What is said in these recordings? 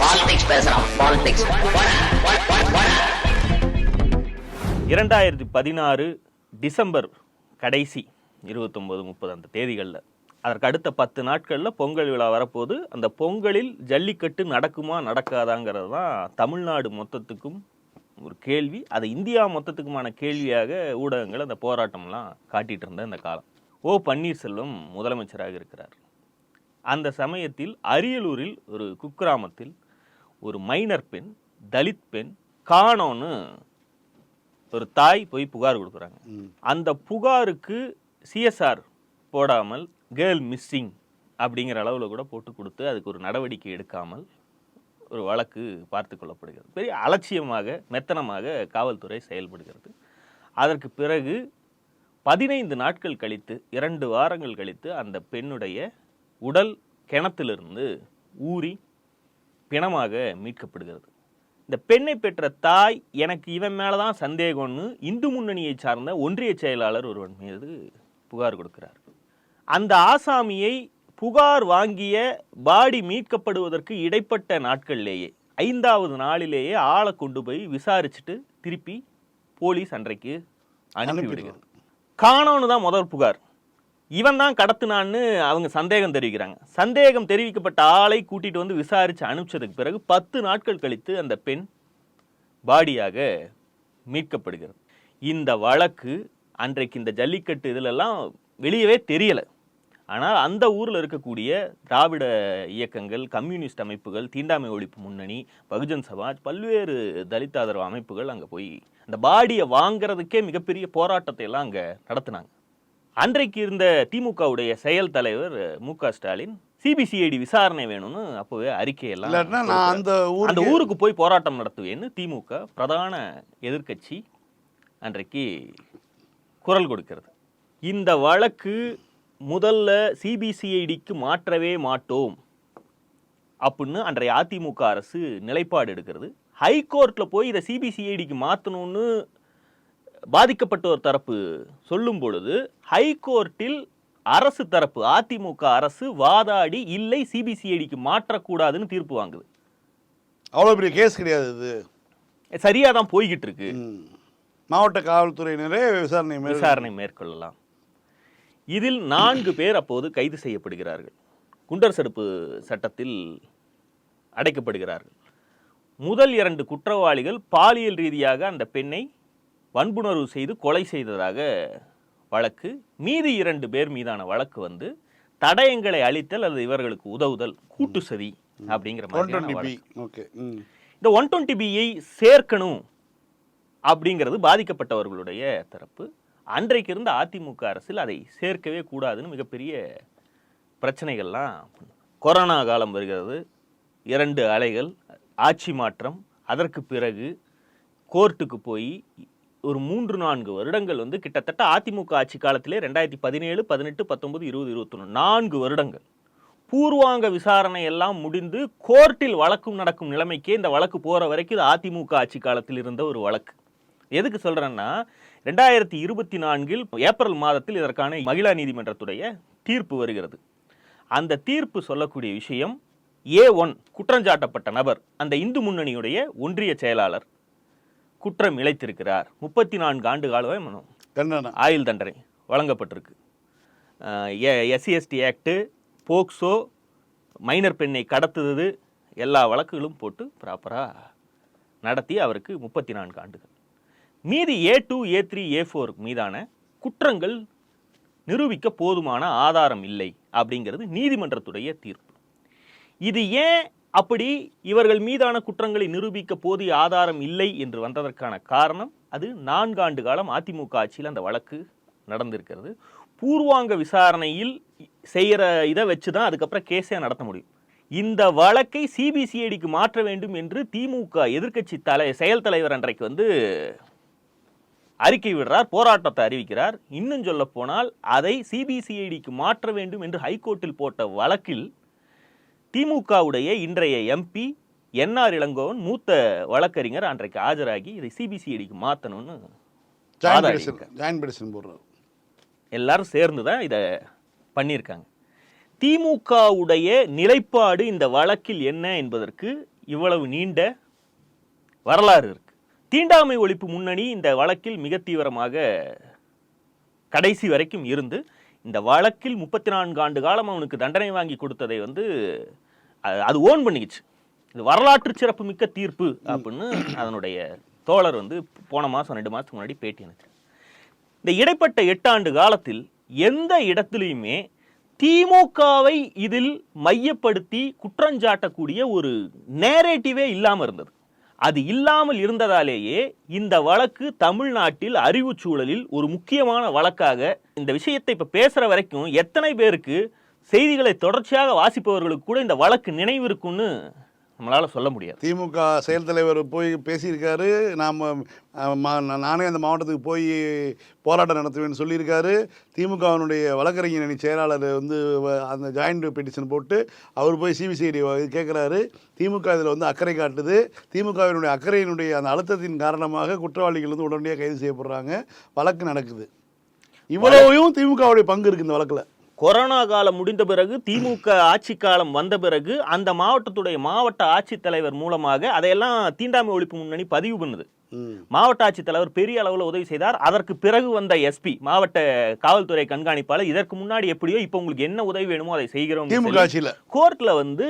Politics பேசுறான் politics இரண்டாயிரத்தி பதினாறு டிசம்பர் கடைசி இருபத்தொம்போது முப்பது அந்த தேதிகளில். அதற்கு அடுத்த பத்து நாட்களில் பொங்கல் விழா வரப்போது அந்த பொங்கலில் ஜல்லிக்கட்டு நடக்குமா நடக்காதாங்கிறது தான் தமிழ்நாடு மொத்தத்துக்கும் ஒரு கேள்வி. அது இந்தியா மொத்தத்துக்குமான கேள்வியாக ஊடகங்கள் அந்த போராட்டம்லாம் காட்டிகிட்டு இருந்த இந்த காலம். ஓ பன்னீர்செல்வம் முதலமைச்சராக இருக்கிறார். அந்த சமயத்தில் அரியலூரில் ஒரு குக்கிராமத்தில் ஒரு மைனர் பெண் தலித் பெண் காணோன்னு ஒரு தாய் போய் புகார் கொடுக்குறாங்க. அந்த புகாருக்கு சிஎஸ்ஆர் போடாமல் கேர்ள் மிஸ்ஸிங் அப்படிங்கிற அளவில் கூட போட்டு கொடுத்து அதுக்கு ஒரு நடவடிக்கை எடுக்காமல் ஒரு வழக்கு பார்த்து கொள்ளப்படுகிறது. பெரிய அலட்சியமாக மெத்தனமாக காவல்துறை செயல்படுகிறது. அதற்கு பிறகு பதினைந்து நாட்கள் கழித்து இரண்டு வாரங்கள் கழித்து அந்த பெண்ணுடைய உடல் கிணத்திலிருந்து ஊறி பிணமாக மீட்கப்படுகிறது. இந்த பெண்ணை பெற்ற தாய் எனக்கு இவன் மேலே தான் சந்தேகம்னு இந்து முன்னணியை சார்ந்த ஒன்றிய செயலாளர் ஒருவன் மீது புகார் கொடுக்கிறார். அந்த ஆசாமியை புகார் வாங்கிய பாடி மீட்கப்படுவதற்கு இடைப்பட்ட நாட்கள்லேயே ஐந்தாவது நாளிலேயே ஆளை கொண்டு போய் விசாரிச்சுட்டு திருப்பி போலீஸ் அன்றைக்கு அனுப்பிவிடுகிறது. காணோன்னு தான் முதல் புகார். இவன் தான் கடத்தினான்னு அவங்க சந்தேகம் தெரிவிக்கிறாங்க. சந்தேகம் தெரிவிக்கப்பட்ட ஆளை கூட்டிட்டு வந்து விசாரிச்சு அனுப்பிச்சதுக்கு பிறகு பத்து நாட்கள் கழித்து அந்த பெண் பாடியாக மீட்கப்படுகிறது. இந்த வழக்கு அன்றைக்கு இந்த ஜல்லிக்கட்டு இதிலெல்லாம் வெளியவே தெரியலை. ஆனால் அந்த ஊரில் இருக்கக்கூடிய திராவிட இயக்கங்கள் கம்யூனிஸ்ட் அமைப்புகள் தீண்டாமை ஒழிப்பு முன்னணி பகுஜன் சமாஜ் பல்வேறு தலித் ஆதரவு அமைப்புகள் அங்கே போய் அந்த பாடியை வாங்கிறதுக்கே மிகப்பெரிய போராட்டத்தை எல்லாம் அங்கே நடத்தினாங்க. அன்றைக்கு இருந்த திமுகவுடைய செயல் தலைவர் மு க ஸ்டாலின் சிபிசிஐடி விசாரணை வேணும்னு அப்போவே அறிக்கையெல்லாம் நான் அந்த அந்த ஊருக்கு போய் போராட்டம் நடத்துவேன்னு திமுக பிரதான எதிர்க்கட்சி அன்றைக்கு குரல் கொடுக்கிறது. இந்த வழக்கு முதல்ல சிபிசிஐடிக்கு மாற்றவே மாட்டோம் அப்படின்னு அன்றைய அதிமுக அரசு நிலைப்பாடு எடுக்கிறது. ஹைகோர்ட்ல போய் இதை சிபிசிஐடிக்கு மாற்றணும்னு பாதிக்கப்பட்டோர் தரப்பு சொல்லும் பொழுது ஹைகோர்ட்டில் அரசு தரப்பு அதிமுக அரசு வாதாடி இல்லை சிபிசிஐடிக்கு மாற்றக்கூடாதுன்னு தீர்ப்பு வாங்குது. அவ்வளோ பெரிய கேஸ் கிடையாது இது. சரியா தான் போய்கிட்டு இருக்கு. மாவட்ட காவல்துறையினரே விசாரணை விசாரணை மேற்கொள்ளலாம். இதில் நான்கு பேர் அப்போது கைது செய்யப்படுகிறார்கள். குண்டர் சடுப்பு சட்டத்தில் அடைக்கப்படுகிறார்கள். முதல் இரண்டு குற்றவாளிகள் பாலியல் ரீதியாக அந்த பெண்ணை வன்புணர்வு செய்து கொலை செய்ததாக வழக்கு. மீதி இரண்டு பேர் மீதான வழக்கு வந்து தடயங்களை அழித்தல் அல்லது இவர்களுக்கு உதவுதல் கூட்டு சதி அப்படிங்கிற ஒன் மாதிரியான டுவெண்ட்டி வழக்கு. பி. ஓகே. ம். இந்த ஒன் டுவெண்ட்டி பியை சேர்க்கணும் அப்படிங்கிறது பாதிக்கப்பட்டவர்களுடைய தரப்பு. அன்றைக்கு இருந்த அதிமுக அரசில் அதை சேர்க்கவே கூடாதுன்னு மிகப்பெரிய பிரச்சனைகள்லாம் கொரோனா காலம் வருகிறது. இரண்டு அலைகள் ஆட்சி மாற்றம் அதற்கு பிறகு கோர்ட்டுக்கு போய் ஒரு மூன்று நான்கு வருடங்கள் வந்து கிட்டத்தட்ட அதிமுக ஆட்சி காலத்திலே ரெண்டாயிரத்தி பதினேழு பதினெட்டு பத்தொன்பது இருபது இருபத்தொன்று நான்கு வருடங்கள். பூர்வாங்க விசாரணை எல்லாம் முடிந்து கோர்ட்டில் வழக்கும் நடக்கும் நிலைமைக்கே இந்த வழக்கு போகிற வரைக்கும் இது அதிமுக ஆட்சி காலத்தில் இருந்த ஒரு வழக்கு. எதுக்கு சொல்கிறேன்னா ரெண்டாயிரத்தி இருபத்தி நான்கில் ஏப்ரல் மாதத்தில் இதற்கான மகிழா நீதிமன்றத்துடைய தீர்ப்பு வருகிறது. அந்த தீர்ப்பு சொல்லக்கூடிய விஷயம் ஏ ஒன் குற்றஞ்சாட்டப்பட்ட நபர் அந்த இந்து முன்னணியுடைய ஒன்றிய செயலாளர் குற்றம் இழைத்திருக்கிறார். முப்பத்தி நான்கு ஆண்டு காலம் தண்டனை. ஆயுள் தண்டனை வழங்கப்பட்டிருக்கு. எஸ்சிஎஸ்டி ஆக்டு போக்சோ மைனர் பெண்ணை கடத்துறது எல்லா வழக்குகளும் போட்டு ப்ராப்பராக நடத்தி அவருக்கு முப்பத்தி நான்கு ஆண்டுகள். மீதி A two A three A four மீதான குற்றங்கள் நிரூபிக்க போதுமான ஆதாரம் இல்லை அப்படிங்கிறது நீதிமன்றத்துடைய தீர்ப்பு. இது ஏன் அப்படி இவர்கள் மீதான குற்றங்களை நிரூபிக்க போதிய ஆதாரம் இல்லை என்று வந்ததற்கான காரணம் அது நான்காண்டு காலம் அதிமுக ஆட்சியில் அந்த வழக்கு நடந்திருக்கிறது. பூர்வாங்க விசாரணையில் செய்கிற இதை வச்சு தான் அதுக்கப்புறம் கேஸே நடத்த முடியும். இந்த வழக்கை சிபிசிஐடிக்கு மாற்ற வேண்டும் என்று திமுக எதிர்க்கட்சி தலை செயல் தலைவர் அன்றைக்கு வந்து அறிக்கை விடுறார் போராட்டத்தை அறிவிக்கிறார். இன்னும் சொல்ல போனால் அதை சிபிசிஐடிக்கு மாற்ற வேண்டும் என்று ஹைகோர்ட்டில் போட்ட வழக்கில் திமுகவுடைய இன்றைய எம்பி என்ஆர் இளங்கோவன் மூத்த வழக்கறிஞர் அன்றைக்கு ஆஜராகி இதை சிபிசிஐடிக்கு மாற்றணும்னு எல்லாரும் சேர்ந்து தான் இதை பண்ணியிருக்காங்க. திமுகவுடைய நிலைப்பாடு இந்த வழக்கில் என்ன என்பதற்கு இவ்வளவு நீண்ட வரலாறு இருக்கு. தீண்டாமை ஒழிப்பு முன்னணி இந்த வழக்கில் மிக தீவிரமாக கடைசி வரைக்கும் இருந்து இந்த வழக்கில் முப்பத்தி நான்கு ஆண்டு காலம் அவனுக்கு தண்டனை வாங்கி கொடுத்ததை வந்து அது ஓன் பண்ணிக்கிச்சு. இது வரலாற்று சிறப்பு மிக்க தீர்ப்பு அப்படின்னு அதனுடைய தோழர் வந்து போன மாதம் ரெண்டு மாதத்துக்கு முன்னாடி பேட்டி அனுப்பிச்சு. இந்த இடைப்பட்ட எட்டாண்டு காலத்தில் எந்த இடத்துலையுமே திமுகவை இதில் மையப்படுத்தி குற்றஞ்சாட்டக்கூடிய ஒரு நேரேட்டிவே இல்லாமல் இருந்தது. அது இல்லாமல் இருந்ததாலேயே இந்த வழக்கு தமிழ்நாட்டில் அறிவு சூழலில் ஒரு முக்கியமான வழக்காக இந்த விஷயத்தை இப்ப பேசுற வரைக்கும் எத்தனை பேருக்கு செய்திகளை தொடர்ச்சியாக வாசிப்பவர்களுக்கு கூட இந்த வழக்கு நினைவு இருக்கும்னு நம்மளால் சொல்ல முடியாது. திமுக செயல் தலைவர் போய் பேசியிருக்காரு. நாம் நானே அந்த மாவட்டத்துக்கு போய் போராட்டம் நடத்துவேன்னு சொல்லியிருக்காரு. திமுகவினுடைய வழக்கறிஞர் அணி செயலாளர் வந்து வ- அந்த ஜாயிண்ட் பெட்டிஷன் போட்டு அவர் போய் சிபிசிஐடி கேட்குறாரு. திமுக இதில் வந்து அக்கறை காட்டுது. திமுகவினுடைய அக்கறையினுடைய அந்த அழுத்தத்தின் காரணமாக குற்றவாளிகள் வந்து உடனடியாக கைது செய்யப்படுறாங்க. வழக்கு நடக்குது. இவ்வளவையும் திமுகவுடைய பங்கு இருக்குது இந்த வழக்கில். கொரோனா காலம் முடிந்த பிறகு திமுக ஆட்சி காலம் வந்த பிறகு அந்த மாவட்டத்துடைய மாவட்ட ஆட்சித்தலைவர் மூலமாக அதையெல்லாம் தீண்டாமை ஒழிப்பு முன்னணி பதிவு பண்ணுது. மாவட்ட ஆட்சித்தலைவர் பெரிய அளவில் உதவி செய்தார். அதற்கு பிறகு வந்த எஸ்பி மாவட்ட காவல்துறை கண்காணிப்பாளர் இதற்கு முன்னாடி எப்படியோ இப்போ உங்களுக்கு என்ன உதவி வேணுமோ அதை செய்கிறோம் கோர்ட்ல வந்து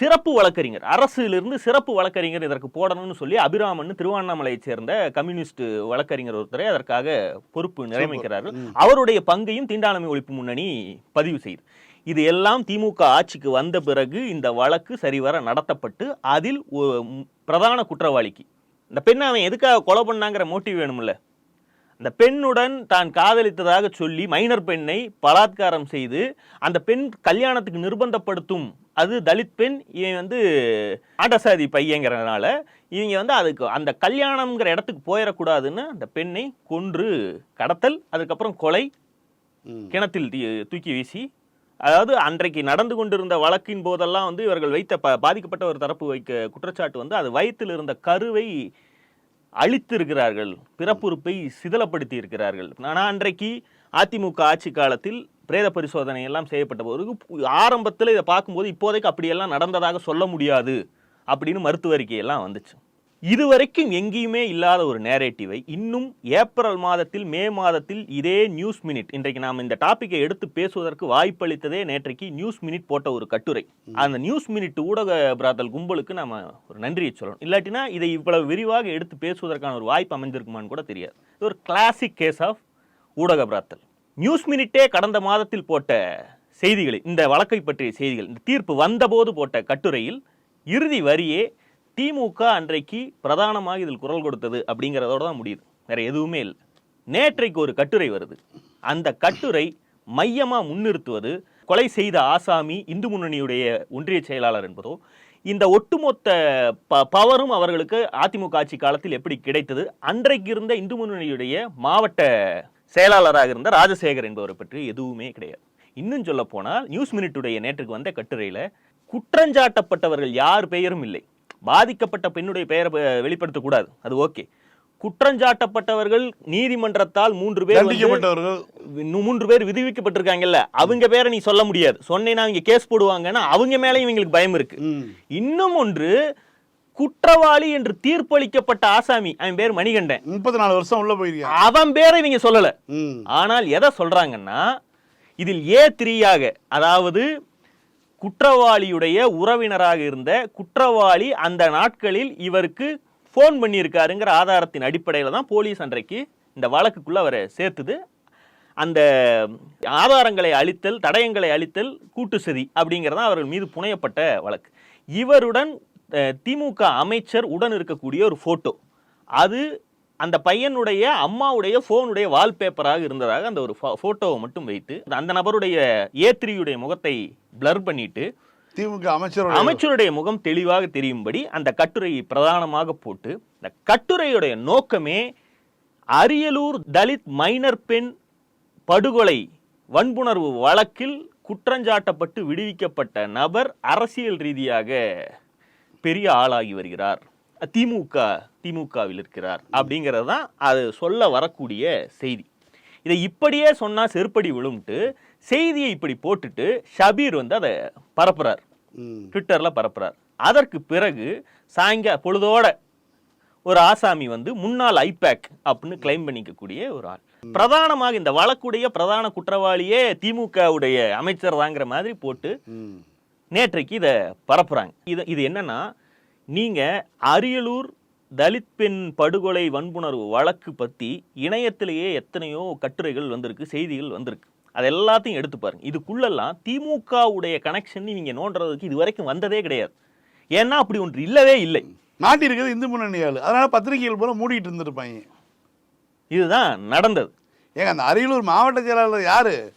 சிறப்பு வழக்கறிஞர் அரசிலிருந்து சிறப்பு வழக்கறிஞர் இதற்கு போடணும்னு சொல்லி அபிராமன் திருவண்ணாமலையைச் சேர்ந்த கம்யூனிஸ்ட் வழக்கறிஞர் ஒருத்தரை அதற்காக பொறுப்பு நியமிக்கிறார்கள் அவருடைய பங்கையும் தீண்டாமை ஒழிப்பு முன்னணி பதிவு செய்து. இது எல்லாம் திமுக ஆட்சிக்கு வந்த பிறகு இந்த வழக்கு சரிவர நடத்தப்பட்டு அதில் பிரதான குற்றவாளிக்கு இந்த பெண்ணை அவன் எதுக்காக கொலை பண்ணாங்கிற மோட்டிவ் வேணும்ல? அந்த பெண்ணுடன் தான் காதலித்ததாக சொல்லி மைனர் பெண்ணை பலாத்காரம் செய்து அந்த பெண் கல்யாணத்துக்கு நிர்பந்தப்படுத்தும். அது தலித் பெண் இவன் வந்து ஆட்டசாதி பையங்கிறதுனால இவங்க வந்து அதுக்கு அந்த கல்யாணம்ங்கிற இடத்துக்கு போயிடக்கூடாதுன்னு அந்த பெண்ணை கொன்று கடத்தல் அதுக்கப்புறம் கொலை கிணத்தில் தூக்கி வீசி அதாவது அன்றைக்கு நடந்து கொண்டிருந்த வழக்கின் போதெல்லாம் வந்து இவர்கள் வைத்த ப பாதிக்கப்பட்ட ஒரு தரப்பு வைக்க குற்றச்சாட்டு வந்து அது வயத்தில் இருந்த கருவை அழித்திருக்கிறார்கள். பிறப்புறுப்பை சிதலப்படுத்தி இருக்கிறார்கள் ஆனால் அன்றைக்கு அதிமுக ஆட்சி காலத்தில் பிரேத பரிசோதனை எல்லாம் செய்யப்பட்ட போது ஆரம்பத்தில் இதை பார்க்கும்போது இப்போதைக்கு அப்படியெல்லாம் நடந்ததாக சொல்ல முடியாது அப்படின்னு மருத்துவ அறிக்கையெல்லாம் வந்துச்சு. இதுவரைக்கும் எங்கேயுமே இல்லாத ஒரு நேரேட்டிவை இன்னும் ஏப்ரல் மாதத்தில் மே மாதத்தில் இதே நியூஸ் மினிட் இன்றைக்கு நாம் இந்த டாப்பிக்கை எடுத்து பேசுவதற்கு வாய்ப்பளித்ததே நேற்றைக்கு நியூஸ் மினிட் போட்ட ஒரு கட்டுரை. அந்த நியூஸ் மினிட் ஊடக பிராத்தல் கும்பலுக்கு நாம ஒரு நன்றியை சொல்லணும். இல்லாட்டினா இதை இவ்வளவு விரிவாக எடுத்து பேசுவதற்கான ஒரு வாய்ப்பு அமைந்திருக்குமான்னு கூட தெரியாது. இது ஒரு கிளாசிக் கேஸ் ஆஃப் ஊடக பிராத்தல். நியூஸ் மினிட்டே கடந்த மாதத்தில் போட்ட செய்திகள் இந்த வழக்கை பற்றிய செய்திகள் இந்த தீர்ப்பு வந்தபோது போட்ட கட்டுரையில் இறுதி வரியே திமுக அன்றைக்கு பிரதானமாக இதில் குரல் கொடுத்தது அப்படிங்கிறதோட தான் முடியுது. வேற எதுவுமே இல்லை. நேற்றைக்கு ஒரு கட்டுரை வருது. அந்த கட்டுரை மையமாக முன்னிறுத்துவது கொலை செய்த ஆசாமி இந்து முன்னணியுடைய ஒன்றிய செயலாளர் என்பதோ இந்த ஒட்டுமொத்த ப பவரும் அவர்களுக்கு அதிமுக ஆட்சி காலத்தில் எப்படி கிடைத்தது? அன்றைக்கு இருந்த இந்து முன்னணியுடைய மாவட்ட செயலாளராக இருந்த ராஜசேகர் என்பவரை பற்றி எதுவுமே கிடையாது. இன்னும் சொல்ல போனால் நியூஸ் மினிட்டுடைய நேற்றுக்கு வந்த கட்டுரையில் குற்றஞ்சாட்டப்பட்டவர்கள் யார் பெயரும் இல்லை. பாதிக்கப்பட்ட பெண்ணுடைய பெயரை வெளிப்படுத்தக்கூடாது. அது ஓகே. குற்றஞ்சாட்டப்பட்டவர்கள் நீதிமன்றத்தால் மூன்று பேர் மூன்று பேர் விடுவிக்கப்பட்டிருக்காங்கல்ல. அவங்க பேரை நீ சொல்ல முடியாது. சொன்னேன்னா அவங்க கேஸ் போடுவாங்கன்னா அவங்க மேலே இவங்களுக்கு பயம் இருக்கு. இன்னும் ஒன்று குற்றவாளி என்று தீர்ப்பளிக்கப்பட்ட ஆசாமி அவன் பேர் மணிகண்டன். முப்பத்தி நாலு வருஷம் உள்ள போயிருக்கேன் அவன் பேரை இவங்க சொல்லல. ஆனால் எதை சொல்றாங்கன்னா இதில் ஏ த்ரீயாக அதாவது குற்றவாளியுடைய உறவினராக இருந்த குற்றவாளி அந்த நாட்களில் இவருக்கு ஃபோன் பண்ணியிருக்காருங்கிற ஆதாரத்தின் அடிப்படையில் தான் போலீஸ் அன்றைக்கு இந்த வழக்குக்குள்ளே அவரை சேர்த்துது. அந்த ஆதாரங்களை அளித்தல் தடயங்களை அளித்தல் கூட்டு சதி அப்படிங்கிறதான் அவர்கள் மீது புனையப்பட்ட வழக்கு. இவருடன் திமுக அமைச்சர் உடன் இருக்கக்கூடிய ஒரு ஃபோட்டோ அது அந்த பையனுடைய அம்மாவுடைய ஃபோனுடைய வால்பேப்பராக இருந்ததாக அந்த ஒரு ஃபோட்டோவை மட்டும் வைத்து அந்த நபருடைய ஏத்திரியுடைய முகத்தை பிளர் பண்ணிட்டு திமுக அமைச்சரோட அமைச்சருடைய முகம் தெளிவாக தெரியும்படி அந்த கட்டுரையை பிரதானமாக போட்டு இந்த கட்டுரையுடைய நோக்கமே அரியலூர் தலித் மைனர் பெண் படுகொலை வன்புணர்வு வழக்கில் குற்றஞ்சாட்டப்பட்டு விடுவிக்கப்பட்ட நபர் அரசியல் ரீதியாக பெரிய ஆளாகி வருகிறார். திமுக திமுகவில் இருக்கிறார் அப்படிங்கிறது தான் அது சொல்ல வரக்கூடிய செய்தி. இதை இப்படியே சொன்னா செருப்படி விழும்ட்டு செய்தியை இப்படி போட்டுட்டு ஷபீர் வந்து அதை பரப்புறார். ட்விட்டர்ல பரப்புறார். அதற்கு பிறகு சாயங்கா பொழுதோட ஒரு ஆசாமி வந்து முன்னாள் ஐபேக் அப்படின்னு கிளைம் பண்ணிக்கக்கூடிய ஒரு ஆள். பிரதானமாக இந்த வழக்குடைய பிரதான குற்றவாளியே திமுகவுடைய அமைச்சர் தாங்கிற மாதிரி போட்டு நேற்றைக்கு இதை பரப்புறாங்க. இது இது என்னன்னா நீங்க அரியலூர் தலித் பெண் படுகொலை வன்புணர்வு வழக்கு பத்தி இணையத்திலேயே எத்தனையோ கட்டுரைகள் வந்திருக்கு செய்திகள் வந்திருக்கு. அது எல்லாத்தையும் எடுத்து பாருங்க. இதுக்குள்ளெல்லாம் திமுகவுடைய கனெக்ஷன் நீங்க நோண்டுறதுக்கு இது வரைக்கும் வந்ததே கிடையாது. ஏன்னா அப்படி ஒன்று இல்லவே இல்லை. மாட்டி இருக்குது இந்து முன்னணி ஆளு. அதனால பத்திரிகைகள் பூரா மூடிட்டு இருந்திருப்பாங்க. இதுதான் நடந்தது. ஏங்க அந்த அரியலூர் மாவட்ட செயலாளர் யாரு?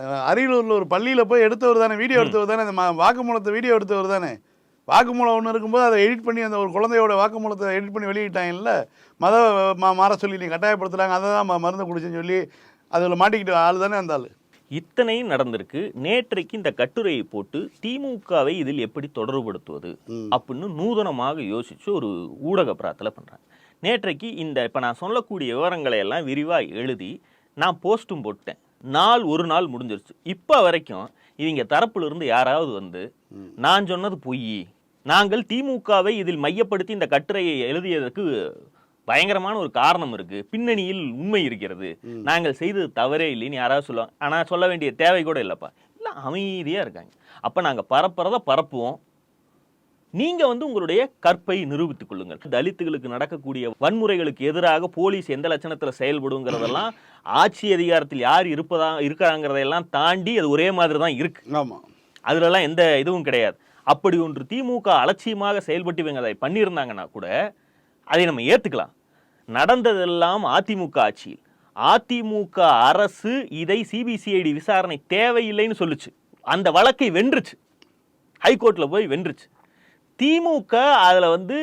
அரியலூர்ல ஒரு பள்ளியில போய் எடுத்தவர் தானே வீடியோ எடுத்தவர் தானே அந்த மா- வாக்குமூலத்தை வீடியோ எடுத்தவர் தானே? வாக்குமூலம் ஒன்று இருக்கும்போது அதை எடிட் பண்ணி அந்த ஒரு குழந்தையோட வாக்குமூலத்தை எடிட் பண்ணி வெளியிட்டாங்கல்ல? மத மா- மாற சொல்லி நீ கட்டாயப்படுத்துறாங்க. அதை தான் மருந்து குடிச்சேன்னு சொல்லி அதில் மாட்டிக்கிட்டு ஆள் தானே அந்த ஆள். இத்தனையும் நடந்திருக்கு. நேற்றைக்கு இந்த கட்டுரையை போட்டு திமுகவை இதில் எப்படி தொடர்புபடுத்துவது. அப்படின்னு நூதனமாக யோசிச்சு ஒரு ஊடக பிரார்த்தனை பண்றாங்க. நேற்றைக்கு இந்த இப்ப நான் சொல்லக்கூடிய விவரங்களை எல்லாம் விரிவா எழுதி நான் போஸ்ட்டும் போட்டேன். நாள் ஒரு நாள் முடிஞ்சிருச்சு. இப்போ வரைக்கும் இவங்க தரப்புல இருந்து யாராவது வந்து நான் சொன்னது பொய். நாங்கள் திமுகவை இதில் மையப்படுத்தி இந்த கட்டுரையை எழுதியதற்கு பயங்கரமான ஒரு காரணம் இருக்கு. பின்னணியில் உண்மை இருக்கிறது. நாங்கள் செய்தது தவறே இல்லைன்னு யாராவது சொல்லுவாங்க. ஆனா சொல்ல வேண்டிய தேவை கூட இல்லப்பா. இல்ல அமைதியா இருக்காங்க. அப்ப நாங்க பரப்புறத பரப்புவோம். நீங்க வந்து உங்களுடைய கற்பை நிரூபித்துக் கொள்ளுங்கள். தலித்துகளுக்கு நடக்கக்கூடிய வன்முறைகளுக்கு எதிராக போலீஸ் எந்த லட்சணத்துல செயல்படுங்கிறதெல்லாம் ஆட்சி அதிகாரத்தில் யார் இருப்பதா இருக்கிறாங்கிறதையெல்லாம் தாண்டி அது ஒரே மாதிரி தான் இருக்கு. ஆமாம் அதுலலாம் எந்த இதுவும் கிடையாது. அப்படி ஒன்று திமுக அலட்சியமாக செயல்பட்டு இவங்க அதை பண்ணியிருந்தாங்கன்னா கூட அதை நம்ம ஏற்றுக்கலாம் நடந்ததெல்லாம் அதிமுக ஆட்சியில். அதிமுக அரசு இதை சிபிசிஐடி விசாரணை தேவையில்லைன்னு சொல்லுச்சு. அந்த வழக்கை வென்றுச்சு. ஹைகோர்ட்டில் போய் வென்றுச்சு. திமுக அதில் வந்து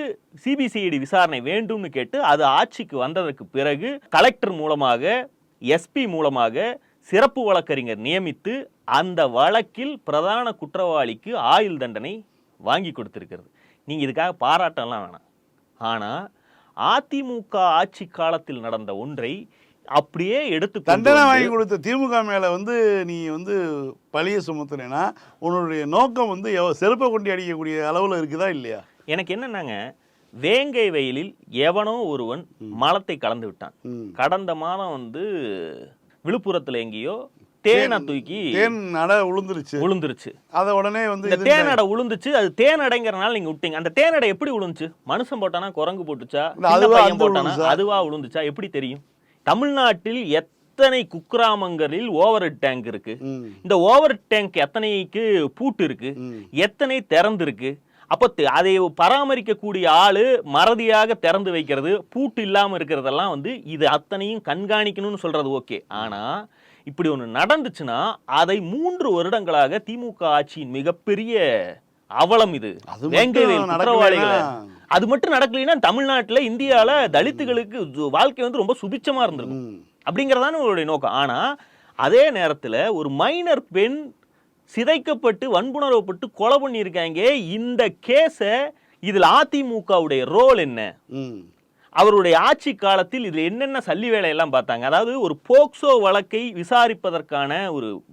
சிபிசிஐடி விசாரணை வேண்டும்னு கேட்டு அது ஆட்சிக்கு வந்ததற்கு பிறகு கலெக்டர் மூலமாக எஸ்பி மூலமாக சிறப்பு வழக்கறிஞர் நியமித்து அந்த வழக்கில் பிரதான குற்றவாளிக்கு ஆயுள் தண்டனை வாங்கி கொடுத்திருக்கிறது. நீங்க இதுக்காக பாராட்டலாம் வேணாம். ஆனா அதிமுக ஆட்சி காலத்தில் நடந்த ஒன்றை அப்படியே எடுத்து தண்டனை வாங்கி கொடுத்த திமுக மேல வந்து நீ வந்து பழிய சுமத்துனேன்னா உன்னுடைய நோக்கம் வந்து செருப்பை கொண்டு அடிக்கக்கூடிய அளவுல இருக்குதா இல்லையா? எனக்கு என்னன்னாங்க வேங்கை வயலில் எவனோ ஒருவன் மலத்தை கலந்து விட்டான். கடந்த மாதம் வந்து விழுப்புரத்துல எங்கேயோ தேனை தூக்கி தேன் நட உளுந்துருச்சு. விழுந்துருச்சு அதை உடனே வந்து இந்த தேனடை உளுந்துச்சு. அது தேனடைங்கிறனால நீங்க விட்டீங்க. அந்த தேனடை எப்படி விழுந்துச்சு மனுஷன் போட்டானா குரங்கு போட்டுச்சா? பையன் போட்டானா? அதுவா விழுந்துச்சா எப்படி தெரியும்? தமிழ்நாட்டில் எத்தனை குக்கிராமங்களில் ஓவர் டேங்க் இருக்கு. இந்த ஓவர் டேங்க் எத்தனைக்கு பூட்டு இருக்கு. எத்தனை திறந்து இருக்கு அப்போ அதை பராமரிக்கக்கூடிய ஆளு மறதியாக திறந்து வைக்கிறது பூட்டு இல்லாம இருக்கிறதெல்லாம் வந்து இது அத்தனையும் கண்காணிக்கணும்னு சொல்றது ஓகே. ஆனா இப்படி ஒண்ணு நடந்துச்சுன்னா அதை மூன்று வருடங்களாக திமுக ஆட்சியின் மிகப்பெரிய அவலம் இது. அது மட்டும் குற்றவாளிகளை நடக்கலைன்னா- அது மட்டும் நடக்கலைன்னா தமிழ்நாட்டுல இந்தியால தலித்துகளுக்கு வாழ்க்கை வந்து ரொம்ப சுபிச்சமா இருந்திருக்கும். அப்படிங்கறதான உங்களுடைய நோக்கம். ஆனா அதே நேரத்துல ஒரு மைனர் பெண் சிதைக்கப்பட்டு வன்புணர்வப்பட்டு கொலை பண்ணியிருக்காங்க. இந்த கேஸை இதில் அதிமுகவுடைய ரோல் என்ன. அவருடைய ஆட்சி காலத்தில் இதில் என்னென்ன சல்லி வேலையெல்லாம் பார்த்தாங்க? அதாவது ஒரு போக்சோ வழக்கை விசாரிப்பதற்கான ஒரு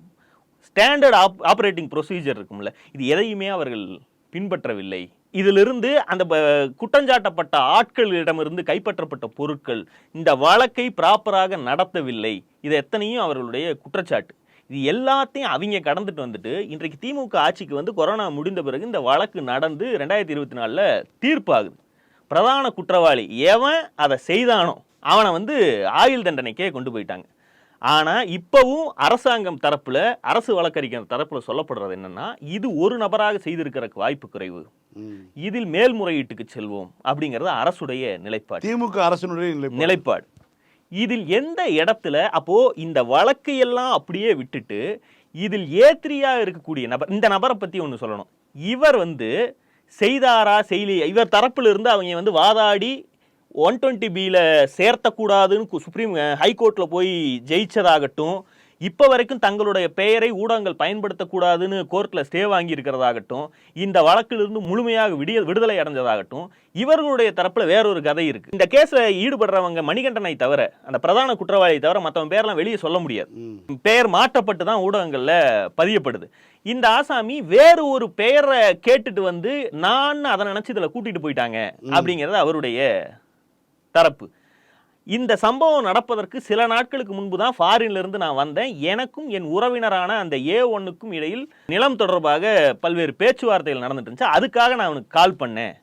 ஸ்டாண்டர்ட் ஆப் ஆப்ரேட்டிங் ப்ரொசீஜர் இருக்கும்ல. இது எதையுமே அவர்கள் பின்பற்றவில்லை. இதிலிருந்து அந்த ப- குற்றஞ்சாட்டப்பட்ட ஆட்களிடமிருந்து கைப்பற்றப்பட்ட பொருட்கள் இந்த வழக்கை ப்ராப்பராக நடத்தவில்லை. இது எத்தனையும் அவர்களுடைய குற்றச்சாட்டு. இது எல்லாத்தையும் அவங்க கடந்துட்டு வந்துட்டு இன்றைக்கு திமுக ஆட்சிக்கு வந்து கொரோனா முடிந்த பிறகு இந்த வழக்கு நடந்து ரெண்டாயிரத்தி இருபத்தி நாலில் தீர்ப்பாகுது. பிரதான குற்றவாளி எவன் அதை செய்தானோ அவனை வந்து ஆயுள் தண்டனைக்கே கொண்டு போயிட்டாங்க. ஆனா இப்பவும் அரசாங்கம் தரப்புல அரசு வழக்கறிஞர் தரப்புல சொல்லப்படுறது என்னன்னா இது ஒரு நபராக செய்திருக்கிறதுக்கு வாய்ப்பு குறைவு. இதில் மேல்முறையீட்டுக்கு செல்வோம் அப்படிங்கிறது அரசுடைய நிலைப்பாடு. திமுக அரசினுடைய நிலைப்பாடு. இதில் எந்த இடத்துல அப்போ இந்த வழக்கை எல்லாம் அப்படியே விட்டுட்டு இதில் ஏத்திரியா இருக்கக்கூடிய நபர் இந்த நபரை பத்தி ஒன்று சொல்லணும். இவர் வந்து செய்தாரா செய்யலையா இவர் தரப்புல இருந்து அவங்க வந்து வாதாடி ஒன் டுவெண்ட்டி பியில் சேர்த்தக்கூடாதுன்னு சுப்ரீம் ஹைகோர்ட்ல போய் ஜெயிச்சதாகட்டும் இப்ப வரைக்கும் தங்களுடைய பெயரை ஊடகங்கள் பயன்படுத்தக்கூடாதுன்னு கோர்ட்ல ஸ்டே வாங்கி இருக்கிறதாகட்டும் இந்த வழக்கிலிருந்து முழுமையாக விடிய விடுதலை அடைஞ்சதாகட்டும் இவர்களுடைய தரப்புல வேறொரு கதை இருக்கு. இந்த கேஸ்ல ஈடுபடுறவங்க மணிகண்டனை தவிர அந்த பிரதான குற்றவாளியை தவிர மத்தவன் பேர்லாம் வெளியே சொல்ல முடியாது. பெயர் மாற்றப்பட்டு தான் ஊடகங்கள்ல பதியப்படுது. இந்த ஆசாமி வேறு ஒரு பெயரை கேட்டுட்டு வந்து நான் அதை நினைச்சு இதுல கூட்டிட்டு போயிட்டாங்க அப்படிங்கிறது அவருடைய தரப்பு. இந்த சம்பவம் நடப்பதற்கு சில நாட்களுக்கு முன்பு தான் ஃபாரின்ல இருந்து நான் வந்தேன். எனக்கும் என் உறவினரான அந்த ஏ ஒன்னுக்கும் இடையில் நிலம் தொடர்பாக பல்வேறு பேச்சுவார்த்தைகள் நடந்துட்டு இருந்துச்சு. அதுக்காக நான் அவனுக்கு கால் பண்ணேன்.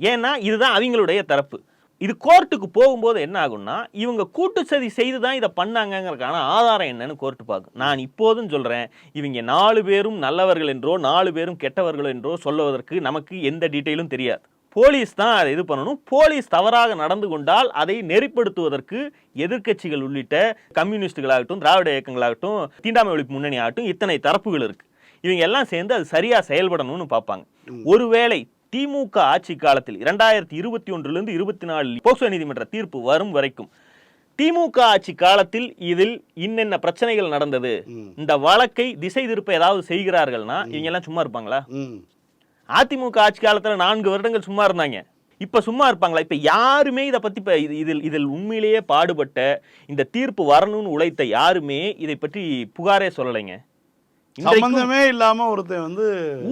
ஏன்னா இதுதான் அவங்களுடைய தரப்பு. இது கோர்ட்டுக்கு போகும்போது என்ன ஆகும்னா இவங்க கூட்டு சதி செய்து தான் இதை பண்ணாங்கங்கிறதுக்கான ஆதாரம் என்னன்னு கோர்ட்டு பார்க்கும். நான் இப்போதும் சொல்றேன் இவங்க நாலு பேரும் நல்லவர்கள் என்றோ நாலு பேரும் கெட்டவர்கள் என்றோ சொல்லுவதற்கு நமக்கு எந்த டீட்டெயிலும் தெரியாது. போலீஸ் தான் அதை இது பண்ணணும். போலீஸ் தவறாக நடந்து கொண்டால் அதை நெறிப்படுத்துவதற்கு எதிர்க்கட்சிகள் உள்ளிட்ட கம்யூனிஸ்டுகளாகட்டும் திராவிட இயக்கங்களாகட்டும் தீண்டாமை ஒழிப்பு முன்னணி ஆகட்டும் இத்தனை தரப்புகள் இருக்கு. இவங்க எல்லாம் சேர்ந்து அது சரியா செயல்படணும்னு பார்ப்பாங்க. ஒருவேளை திமுக ஆட்சி காலத்தில் இரண்டாயிரத்தி இருபத்தி ஒன்றிலிருந்து இருபத்தி நாலு போக்சோ நீதிமன்ற தீர்ப்பு வரும் வரைக்கும் திமுக ஆட்சி காலத்தில் இதில் இன்னென்ன பிரச்சனைகள் நடந்தது. இந்த வழக்கை திசை திருப்ப ஏதாவது செய்கிறார்கள்னா இவங்க எல்லாம் சும்மா இருப்பாங்களா? அதிமுக ஆட்சி காலத்துல நான்கு வருடங்கள் சும்மா இருந்தாங்க. இப்ப சும்மா இருப்பாங்களா? இப்ப யாருமே இதை பத்தி இப்ப இது- இதில் இதில் உண்மையிலேயே பாடுபட்ட இந்த தீர்ப்பு வரணும்னு உழைத்த யாருமே இதை பற்றி புகாரே சொல்லலைங்க. சம்பந்தமே இல்லாம ஒருத்தன் வந்து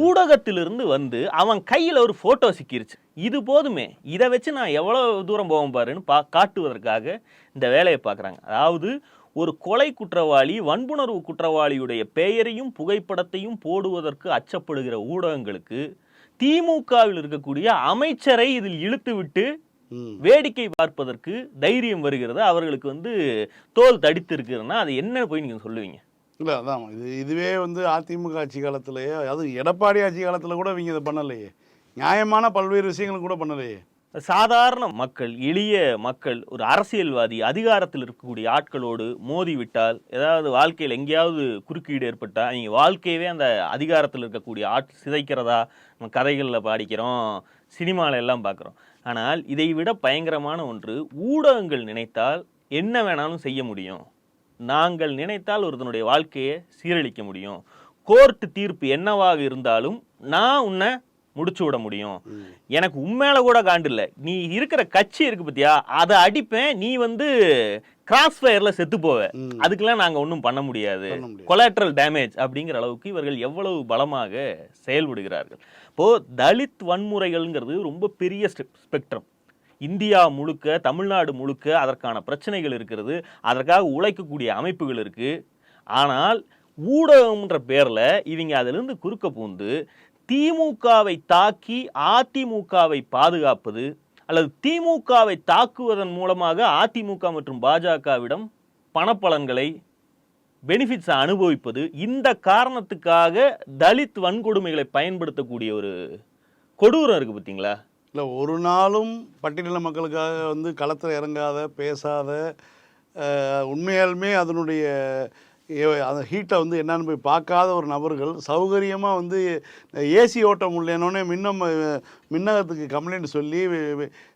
ஊடகத்திலிருந்து வந்து அவன் கையில ஒரு போட்டோ சிக்கிருச்சு. இது போதுமே. இதை வச்சு நான் எவ்வளவு தூரம் போவேன் பாருன்னு பா காட்டுவதற்காக இந்த வேலையை பார்க்குறாங்க. அதாவது ஒரு கொலை குற்றவாளி வன்புணர்வு குற்றவாளியுடைய பெயரையும் புகைப்படத்தையும் போடுவதற்கு அச்சப்படுகிற ஊடகங்களுக்கு திமுகவில் இருக்கக்கூடிய அமைச்சரை இதில் இழுத்து விட்டு வேடிக்கை பார்ப்பதற்கு தைரியம் வருகிறது. அவர்களுக்கு வந்து தோல் தடித்து இருக்குதுன்னா அது என்ன போய் நீங்க சொல்லுவீங்க? இல்லை அதான். இது இதுவே வந்து அதிமுக ஆட்சி காலத்திலேயே அது எடப்பாடி ஆட்சி காலத்தில் கூட இவங்க இதை பண்ணலையே. நியாயமான பல்வேறு விஷயங்களும் கூட பண்ணலையே. சாதாரண மக்கள் எளிய மக்கள் ஒரு அரசியல்வாதி அதிகாரத்தில் இருக்கக்கூடிய ஆட்களோடு மோதி விட்டால் ஏதாவது வாழ்க்கையில் எங்கேயாவது குறுக்கீடு ஏற்பட்டால் அவங்க வாழ்க்கையவே அந்த அதிகாரத்தில் இருக்கக்கூடிய ஆட் சிதைக்கிறதா நம்ம கதைகளில் பாடிக்கிறோம் சினிமாவில எல்லாம் பார்க்குறோம் ஆனால் இதை விட பயங்கரமான ஒன்று ஊடகங்கள் நினைத்தால் என்ன வேணாலும் செய்ய முடியும். நாங்கள் நினைத்தால் ஒருத்தனுடைய வாழ்க்கையை சீரழிக்க முடியும். கோர்ட் தீர்ப்பு என்னவாக இருந்தாலும் நான் உன்னை முடிச்சு விட முடியும். எனக்கு உண்மையில கூட காண்டு இல்ல. நீ இருக்கிற கட்சி இருக்கு பத்தியா? அதை அடிப்பேன். நீ வந்து கிராஸ் ஃபயர்ல செத்து போவ. அதுக்கெல்லாம் நாங்க முடியாது. பண்ண முடியாது. கொலாட்ரல் டேமேஜ் அப்படிங்கிற அளவுக்கு இவர்கள் எவ்வளவு பலமாக செயல்படுகிறார்கள். இப்போ தலித் வன்முறைகள்ங்கிறது ரொம்ப பெரிய ஸ்பெக்ட்ரம் இந்தியா முழுக்க தமிழ்நாடு முழுக்க அதற்கான பிரச்சனைகள் இருக்கிறது. அதற்காக உழைக்கக்கூடிய அமைப்புகள் இருக்குது ஆனால் ஊடகம்ன்ற பேரில் இவங்க அதிலிருந்து குறுக்க பூந்து திமுகவை தாக்கி அதிமுகவை பாதுகாப்பது அல்லது திமுகவை தாக்குவதன் மூலமாக அதிமுக மற்றும் பாஜகவிடம் பணப்பலன்களை பெனிஃபிட்ஸை அனுபவிப்பது இந்த காரணத்துக்காக தலித் வன்கொடுமைகளை பயன்படுத்தக்கூடிய ஒரு கொடூரம் இருக்குது பார்த்தீங்களா இல்லை ஒரு நாளும் பட்டியலின மக்களுக்காக வந்து களத்தில் இறங்காத பேசாத உண்மையாலுமே அதனுடைய அந்த ஹீட்டை வந்து என்னன்னு போய் பார்க்காத ஒரு நபர்கள் சௌகரியமாக வந்து ஏசி ஓட்ட முடியலனோடனே மின்னம் மின்னகத்துக்கு கம்ப்ளைண்ட் சொல்லி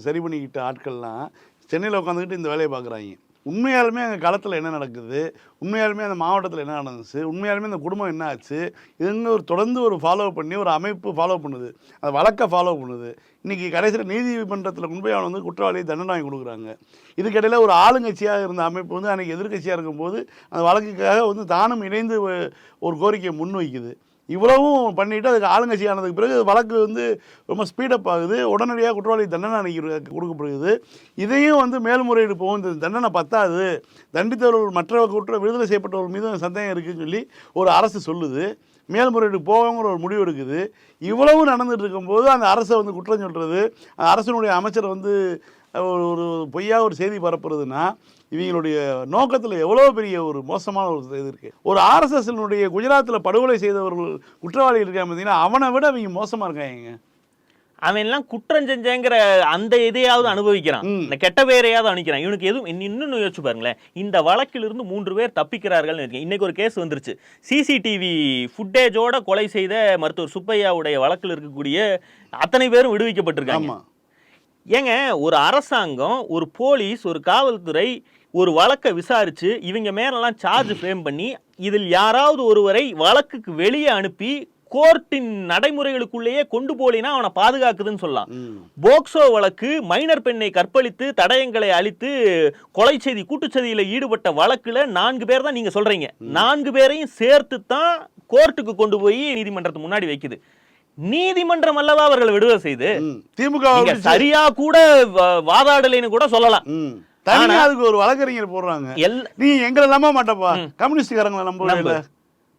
சரி பண்ணிக்கிட்ட ஆட்கள்லாம் சென்னையில் உட்காந்துக்கிட்டு இந்த வேலையை பார்க்குறாங்க. உண்மையாலுமே எங்கள் களத்தில் என்ன நடக்குது? உண்மையாலுமே அந்த மாவட்டத்தில் என்ன நடந்துச்சு? உண்மையாலுமே அந்த குடும்பம் என்ன ஆச்சு? இதுன்னு ஒரு தொடர்ந்து ஒரு ஃபாலோ பண்ணி ஒரு அமைப்பு ஃபாலோ பண்ணுது. அந்த வழக்கை ஃபாலோ பண்ணுது. இன்றைக்கி கடைசியில் நீதிமன்றத்தில் கொண்டு போய் அவன் வந்து குற்றவாளியை தண்டனை வாங்கி கொடுக்குறாங்க. இதுக்கிடையில் ஒரு ஆளுங்கட்சியாக இருந்த அமைப்பு வந்து அன்றைக்கி எதிர்கட்சியாக இருக்கும்போது அந்த வழக்குக்காக வந்து தானும் இணைந்து ஒரு கோரிக்கையை முன்வைக்குது. இவ்வளவும் பண்ணிவிட்டு அதுக்கு ஆளுங்கட்சி ஆனதுக்கு பிறகு வழக்கு வந்து ரொம்ப ஸ்பீடப் ஆகுது. உடனடியாக குற்றவாளி தண்டனை அன்னைக்கு கொடுக்கப்படுகிறது. இதையும் வந்து மேல்முறையீடு போகும். இந்த தண்டனை பத்தாது. தண்டித்தவர்கள் மற்ற குற்ற விடுதலை செய்யப்பட்டவர்கள் மீது சந்தேகம் இருக்குதுன்னு சொல்லி ஒரு அரசு சொல்லுது. மேல்முறையீடு போகங்கிற ஒரு முடிவு எடுக்குது. இவ்வளவு நடந்துட்டு இருக்கும்போது அந்த அரசை வந்து குற்றம் சொல்கிறது அந்த அரசனுடைய அமைச்சர் வந்து ஒரு ஒரு ஒரு செய்தி பரப்புறதுன்னா இவங்களுடைய நோக்கத்தில் எவ்வளோ பெரிய ஒரு மோசமான ஒரு இது இருக்குது ஒரு ஆர்எஸ்எஸ்னுடைய குஜராத்தில் படுகொலை செய்தவர்கள் குற்றவாளிகள் இருக்காங்க பார்த்தீங்கன்னா அவனை விட அவங்க மோசமாக இருக்காங்க அவன் எல்லாம் குற்றம் செஞ்சேங்கிற அந்த இதையாவது அனுபவிக்கிறான். இந்த கெட்ட பேரையாவது அனுக்கிறான் இவனுக்கு எதுவும் இன்னும் யோசிச்சு பாருங்களேன். இந்த வழக்கிலிருந்து மூன்று பேர் தப்பிக்கிறார்கள் இன்னைக்கு ஒரு கேஸ் வந்துருச்சு. சிசிடிவி ஃபுட்டேஜோட கொலை செய்த மருத்துவர் சுப்பையாவுடைய வழக்கில் இருக்கக்கூடிய அத்தனை பேரும் விடுவிக்கப்பட்டிருக்காங்க. ஏங்க ஒரு அரசாங்கம் ஒரு போலீஸ் ஒரு காவல்துறை ஒரு வழக்கை விசாரிச்சு இவங்க மேலெல்லாம் சார்ஜ் ஃப்ரேம் பண்ணி இதில் யாராவது ஒருவரை வழக்குக்கு வெளியே அனுப்பி கோர்ட்டின் நடைமுறைகளுக்குள்ளேயே கொண்டு போலினா அவனை பாதுகாக்குதுன்னு சொல்லலாம். போக்சோ வழக்கு மைனர் பெண்ணை கற்பழித்து தடயங்களை அழித்து கொலை செய்தி கூட்டுச்சதியில ஈடுபட்ட வழக்குல நான்கு பேர் தான் நீங்க சொல்றீங்க நான்கு பேரையும் சேர்த்து தான் கோர்ட்டுக்கு கொண்டு போய் நீதிமன்றத்துக்கு முன்னாடி வைக்குது நீதிமன்றம் அல்லவா அவர்களை விடுதலை செய்து. திமுக சரியா கூட வாதாடலைன்னு கூட சொல்லலாம். தனியா அதுக்கு ஒரு வழக்கறிஞர் போடுறாங்க. நீ எங்களை நம்ப மாட்டப்பா. கம்யூனிஸ்ட்காரங்களை நம்பவே இல்ல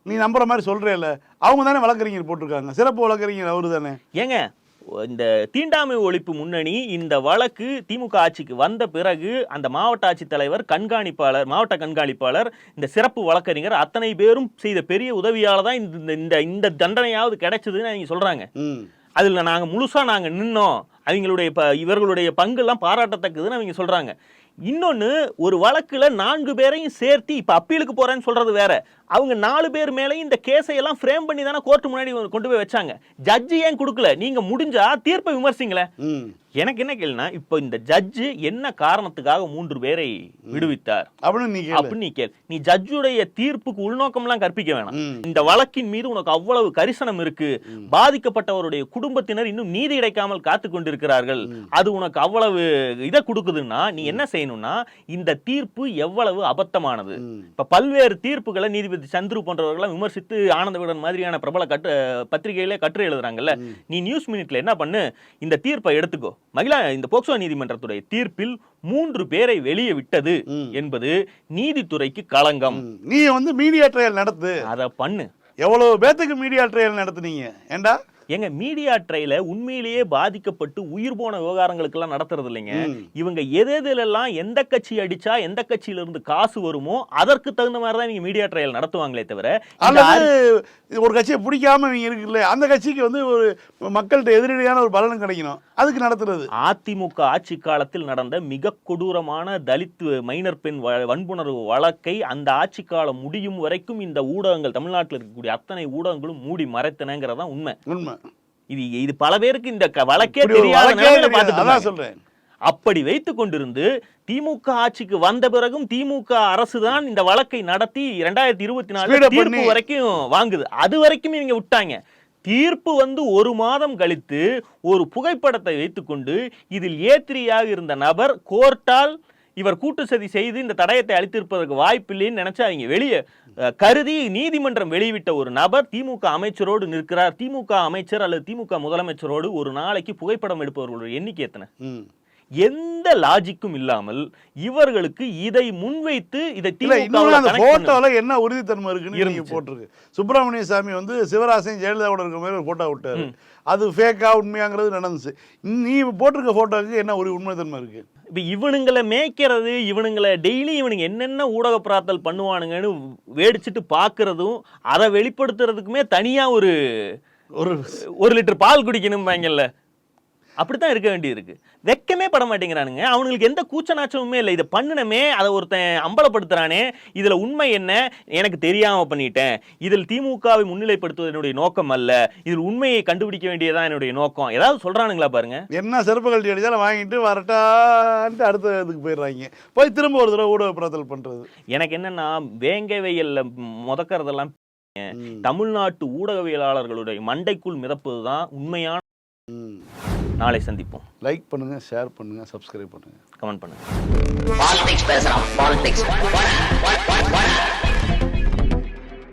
நீ நம்புற மாதிரி சொல்றேல்ல. அவங்க தானே வழக்கறிஞர் போட்டிருக்காங்க. சிறப்பு வழக்கறிஞர் அவரு தானே. ஏங்க இந்த தீண்டாமை ஒழிப்பு முன்னணி இந்த வழக்கு திமுக ஆட்சிக்கு வந்த பிறகு அந்த மாவட்ட ஆட்சித்தலைவர் கண்காணிப்பாளர் மாவட்ட கண்காணிப்பாளர் இந்த சிறப்பு வழக்கறிஞர் அத்தனை பேரும் செய்த பெரிய உதவியால தான் இந்த இந்த இந்த தண்டனையாவது கிடைச்சதுன்னு அவங்க சொல்றாங்க. அதில் நாங்க முழுசா நாங்க நின்னோம். அவங்களுடைய ப இவர்களுடைய பங்கெல்லாம் பாராட்டத்தக்கதுன்னு அவங்க சொல்றாங்க. இன்னொன்னு ஒரு வழக்குல நான்கு பேரையும் சேர்த்து இப்ப அப்பீலுக்கு போறேன்னு சொல்றது வேற. அவங்க நாலு பேர் மேலேயும் இந்த கேஸை எல்லாம் ஃப்ரேம் பண்ணி தானே கோர்ட் முன்னாடி கொண்டு போய் வச்சாங்க. ஜட்ஜி ஏன் கொடுக்கல? நீங்க முடிஞ்சா தீர்ப்பை விமர்சிங்களேன். எனக்கு என்ன கேளுனா இப்போ இந்த ஜட்ஜு என்ன காரணத்துக்காக மூன்று பேரை விடுவித்தார்? அப்படின்னு நீ கேளு. நீ ஜட்ஜுடைய தீர்ப்புக்கு உள்நோக்கம்லாம் கற்பிக்க வேணாம். இந்த வழக்கின் மீது உனக்கு அவ்வளவு கரிசனம் இருக்கு. பாதிக்கப்பட்டவருடைய குடும்பத்தினர் இன்னும் நீதி கிடைக்காமல் காத்து கொண்டிருக்கிறார்கள். அது உனக்கு அவ்வளவு இதை கொடுக்குதுன்னா நீ என்ன செய்யணும்னா இந்த தீர்ப்பு எவ்வளவு அபத்தமானது. இப்ப பல்வேறு தீர்ப்புகளை நீதிபதி சந்துரு போன்றவர்கள்லாம் விமர்சித்து ஆனந்த விகடன் மாதிரியான பிரபல கட்டு பத்திரிகையிலே கட்டுரை எழுதுறாங்கல்ல. நீ நியூஸ் மினிட்ல என்ன பண்ணு? இந்த தீர்ப்பை எடுத்துக்கோ. மகிழா இந்த போக்சோ நீதிமன்றத்துடைய தீர்ப்பில் மூன்று பேரை வெளியே விட்டது. என்பது நீதித்துறைக்கு களங்கம். நீ வந்து மீடியா ட்ரையல் நடத்து. அத பண்ணு. எவ்வளவு பேத்துக்கு மீடியா ட்ரையல் நடத்துனீங்க? ஏண்டா? எங்க மீடியா ட்ரைல உண்மையிலேயே பாதிக்கப்பட்டு உயிர் போன விவகாரங்களுக்கெல்லாம் நடத்துறது இல்லைங்க. இவங்க எது எதுலெல்லாம் எந்த கட்சி அடிச்சா எந்த கட்சியில இருந்து காசு வருமோ அதற்கு தகுந்த மாதிரி தான் நீங்க மீடியா ட்ரையல் நடத்துவாங்களே தவிர அல்லது ஒரு கட்சியை பிடிக்காம நீங்க இருக்குல்ல அந்த கட்சிக்கு வந்து ஒரு மக்கள்கிட்ட எதிரடியான ஒரு பலனும் கிடைக்கணும். அதுக்கு நடத்துறது. அதிமுக ஆட்சி காலத்தில் நடந்த மிக கொடூரமான தலித் மைனர் பெண் வன்புணர்வு வழக்கை அந்த ஆட்சி காலம் முடியும் வரைக்கும் இந்த ஊடகங்கள் தமிழ்நாட்டில் இருக்கக்கூடிய அத்தனை ஊடகங்களும் மூடி மறைத்தனங்கிறதான் உண்மை. உண்மை. இது இது பல பேருக்கு இந்த வழக்கே தெரியாத. பார்த்துட்டு. சொல்றேன் அப்படி வைத்துக் கொண்டிருந்து திமுக ஆட்சிக்கு வந்த பிறகும் திமுக அரசு தான் இந்த வழக்கை நடத்தி இரண்டாயிரத்தி இருபத்தி நாலு தீர்ப்பு. வரைக்கும் வாங்குது அது வரைக்கும் இவங்க விட்டாங்க தீர்ப்பு வந்து ஒரு மாதம் கழித்து ஒரு புகைப்படத்தை வைத்துக்கொண்டு இதில் ஏத்திரியாக இருந்த நபர் கோர்ட்டால் இவர் கூட்டு சதி செய்து இந்த தடயத்தை அளித்திருப்பதற்கு வாய்ப்பில்லைன்னு நினைச்சு அவங்க வெளியே கருதி நீதிமன்றம் வெளியிட்ட ஒரு நபர் திமுக அமைச்சரோடு நிற்கிறார். திமுக அமைச்சர் அல்லது திமுக முதலமைச்சரோடு ஒரு நாளைக்கு புகைப்படம் எடுப்பவர்களுடைய எண்ணிக்கை எத்தனை. எந்த லாஜிக்கும் இல்லாமல் இவர்களுக்கு இதை முன்வைத்து இதை போட்டோல என்ன உறுதித்தன்மை இருக்குன்னு. போட்டிருக்கு. சுப்பிரமணிய சாமி வந்து சிவராசன் ஜெயலலிதாவோட இருக்கிற மாதிரி ஒரு போட்டோ விட்டாரு. அது ஃபேக்கா உண்மையாங்கிறது நடந்துச்சு. நீ போட்டிருக்க போட்டோவுக்கு என்ன ஒரு உண்மைத்தன்மை இருக்கு? இப்ப இவனுங்களை மேய்க்கிறது இவனுங்களை டெய்லி இவனுங்க என்னென்ன ஊடக பிரார்த்தல் பண்ணுவானுங்கன்னு வேடிச்சிட்டு பார்க்கறதும் அதை வெளிப்படுத்துறதுக்குமே தனியா ஒரு ஒரு ஒரு லிட்டர் பால் குடிக்கணும்பாங்கல்ல. அப்படித்தான் இருக்க வேண்டியிருக்கு வெக்கமே பட மாட்டேங்கிறானுங்க. அவனுங்களுக்கு எந்த கூச்ச நாச்சமுமே இல்லை. இதை பண்ணுனமே அதை ஒருத்தன் அம்பலப்படுத்துறானே. இதுல உண்மை என்ன? எனக்கு தெரியாம பண்ணிட்டேன். இதில் திமுகவை முன்னிலைப்படுத்துவது என்னுடைய நோக்கம் அல்ல. இதில் உண்மையை கண்டுபிடிக்க வேண்டியதான் என்னுடைய நோக்கம். ஏதாவது சொல்றானுங்களா பாருங்க. என்ன செருப்பு கழட்டி அடிச்சாலும் வாங்கிட்டு வரட்டான்ட்டு அடுத்த இதுக்கு போயிடுறாங்க. போய் திரும்ப ஒரு தடவை ஊடக பிரத்தல் பண்றது. எனக்கு என்னன்னா வேங்கை வெயில்ல முதக்கறதெல்லாம். தமிழ்நாட்டு ஊடகவியலாளர்களுடைய மண்டைக்குள் மிதப்பதுதான் உண்மையான ம். நாளை சந்திப்போம். லைக் பண்ணுங்க ஷேர் பண்ணுங்க சப்ஸ்கிரைப் பண்ணுங்க. கமெண்ட் பண்ணுங்க. பாலிடிக்ஸ் பேசுறான் பாலிடிக்ஸ்